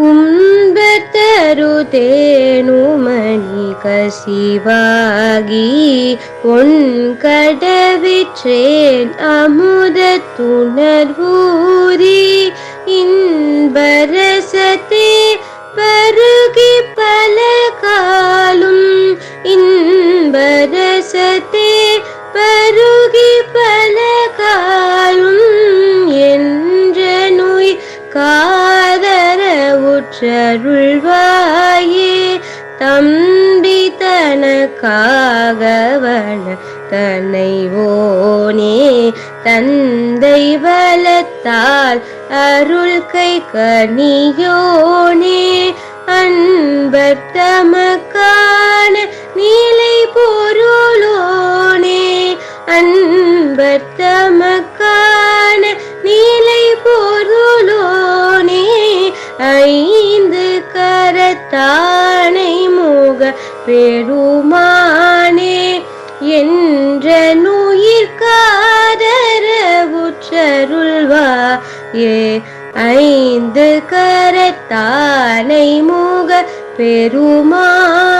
உம்பத்தரு தேனுமணி கசிவாகி உன் கடவிற்றேன் அமுத துணர்வூரி இன்பரசத்தே பருகி பல காலும் இன்பரசத்தே பருகி பல பெற்றருள்வாயே தம்பி தனக்காகவன தன்னைவோனே தந்தை வலத்தால் அருள் கை கனியோனே அன்பர் தமக்கான நிலை பொருளோனே அன்பர் தமக்கான நிலை பொருள் கரத்தானை முக பெருமானே என்ற நுயிர்காதரவுற்றருள்வா ஏ ஐந்து கரத்தானை முக பெருமானே